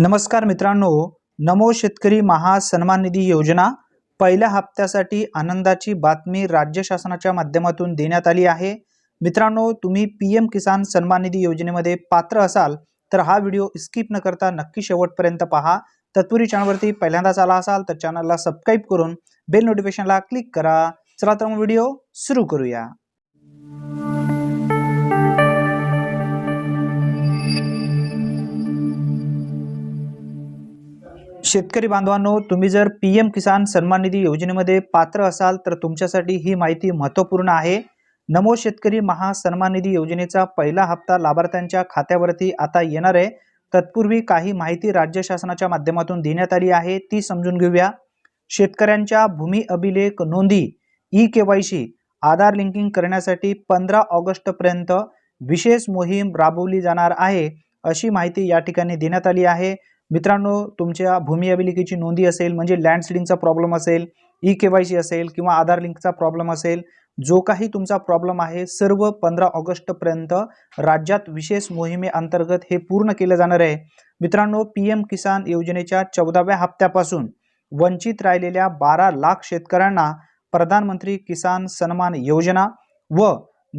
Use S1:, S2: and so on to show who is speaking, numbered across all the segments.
S1: नमस्कार मित्रांनो नमो शेतकरी महासन्मान निधी योजना पहिल्या हप्त्यासाठी आनंदाची बातमी राज्य शासनाच्या माध्यमातून देण्यात आली आहे. मित्रांनो तुम्ही पी एम किसान सन्मान निधी योजनेमध्ये पात्र असाल तर हा व्हिडिओ स्किप न करता नक्की शेवटपर्यंत पहा. तत्पूर्वी चॅनलवरती पहिल्यांदाच आला असाल तर चॅनलला सबस्क्राईब करून बेल नोटिफिकेशनला क्लिक करा. चला तर मग व्हिडिओ सुरू करूया. शेतकरी बांधवांनो तुम्ही जर पी एम किसान सन्मान निधी योजनेमध्ये पात्र असाल तर तुमच्यासाठी ही माहिती महत्त्वपूर्ण आहे. नमो शेतकरी महासन्मान निधी योजनेचा पहिला हप्ता लाभार्थ्यांच्या खात्यावरती आता येणार आहे. तत्पूर्वी काही माहिती राज्य शासनाच्या माध्यमातून देण्यात आली आहे ती समजून घेऊया. शेतकऱ्यांच्या भूमी अभिलेख नोंदी E K Y C Aadhaar linking करण्यासाठी पंधरा ऑगस्टपर्यंत विशेष मोहीम राबवली जाणार आहे अशी माहिती या ठिकाणी देण्यात आली आहे. मित्रांनो तुमच्या भूमी अभिलेखीची नोंदी असेल म्हणजे लँडस्लिंगचा प्रॉब्लेम असेल ई के वाय सी असेल किंवा आधार लिंकचा प्रॉब्लेम असेल जो काही तुमचा प्रॉब्लेम आहे सर्व पंधरा ऑगस्टपर्यंत राज्यात विशेष मोहिमेअंतर्गत हे पूर्ण केलं जाणार आहे. मित्रांनो पी एम किसान योजनेच्या चौदाव्या हप्त्यापासून वंचित राहिलेल्या बारा लाख शेतकऱ्यांना प्रधानमंत्री किसान सन्मान योजना व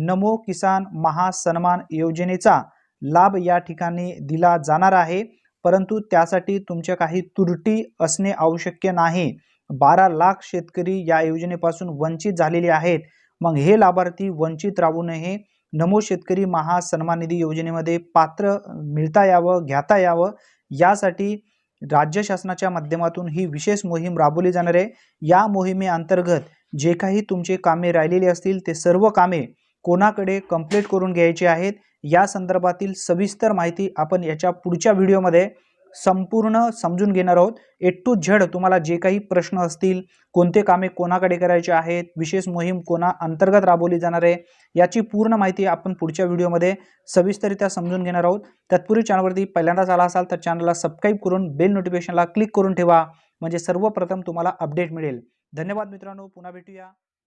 S1: नमो किसान महासन्मान योजनेचा लाभ या ठिकाणी दिला जाणार आहे. परंतु त्यासाठी तुमच्या काही तुरटी असणे आवश्यक नाही. बारा लाख शेतकरी या योजनेपासून वंचित झालेले आहेत. मग हे लाभार्थी वंचित राहू नये नमो शेतकरी महासन्मान निधी योजनेमध्ये पात्र मिळता यावं घेता यावं यासाठी राज्य शासनाच्या माध्यमातून ही विशेष मोहीम राबवली जाणार आहे. या मोहिमेअंतर्गत जे काही तुमचे कामे राहिलेली असतील ते सर्व कामे कोणाकडे कंप्लीट करून घ्यायची आहेत या संदर्भातील सविस्तर माहिती आपण याच्या पुढच्या व्हिडिओमध्ये संपूर्ण समजून घेणार आहोत. ए टू झेड तुम्हाला जे काही प्रश्न असतील कोणते कामे कोणाकडे करायचे आहेत विशेष मोहीम कोणा अंतर्गत राबवली जाणार आहे याची पूर्ण माहिती आपण पुढच्या व्हिडिओमध्ये सविस्तरित्या समजून घेणार आहोत. तत्पूर्वी चॅनलवरती पहिल्यांदाच आला असाल तर चॅनलला सबस्क्राईब करून बेल नोटिफिकेशनला क्लिक करून ठेवा म्हणजे सर्वप्रथम तुम्हाला अपडेट मिळेल. धन्यवाद मित्रांनो पुन्हा भेटूया.